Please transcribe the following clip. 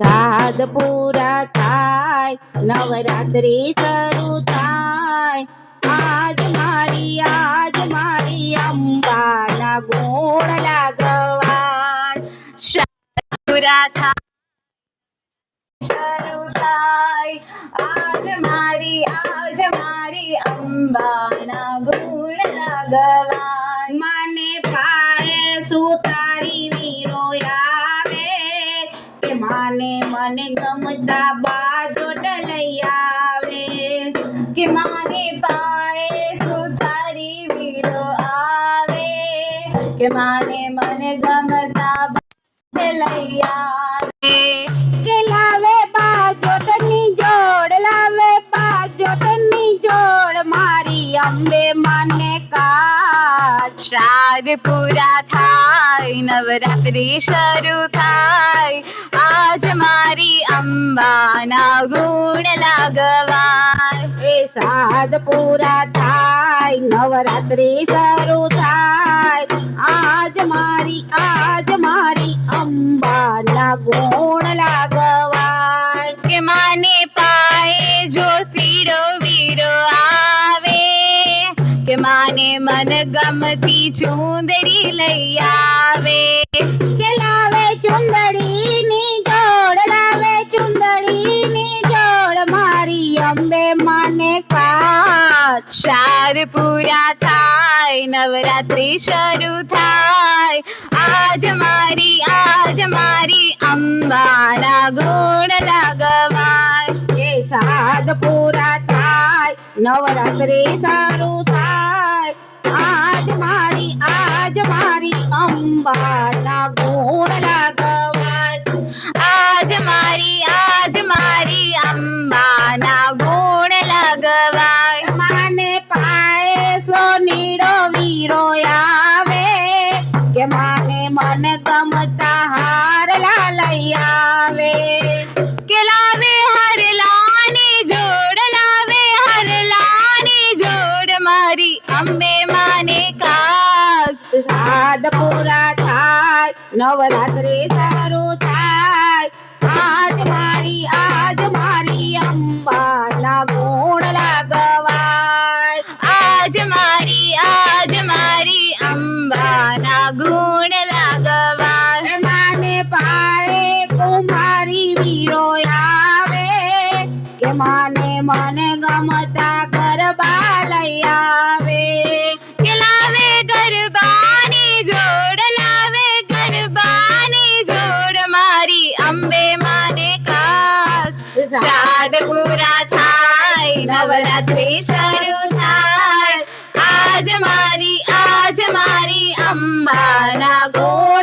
સાદ પૂરા થાય નવરાત્રી શરૂ થાય આજ મારી આજ મારી અંબાના ગુણ લાગવાન પૂરા થાય શરૂ થાય આજ મારી આજ મારી અંબાના ગુણ લગવાય सदा माने पाए सुतारी आवे। के माने मन गमता डलैया वे के लावे बाजो जोड़ लावे बाजो टनी जोड़ मारी अम्बे माने શ્રાદ્ધ પૂરા થાય, નવરાત્રી શરૂ થાય. આજ મારી અંબાના ગુણ લાગવાય. એ સાદ પૂરા થાય, નવરાત્રી શરૂ થાય. આજ મારી, આજ માને મન ગમતી ચૂંદડી લઈ આવે કે લાવે ચુંદડીની જોડ લાવે ચુંદડીની જોડ મારી અંબે મને કાચ શ્રાદ્ધ પૂરા થાય નવરાત્રી શરૂ થાય આજ મારી આજ મારી અંબાના ગુણ લાગવાય એ સાદ પૂરા થાય નવરાત્રી શરૂ નવરાત્રી શરૂ થાય આજ મારી આજ મારી અંબાના ગુણ લાગવાય આજ મારી આજ મારી અંબાના ગુણ લાગવાય એ માને પાએ કુમારી વીરો આવે કે માને મને ગમતા ગરબા લઈ નવરાત્રી શરૂ થાય આજ મારી આજ મારી અંબાના ગો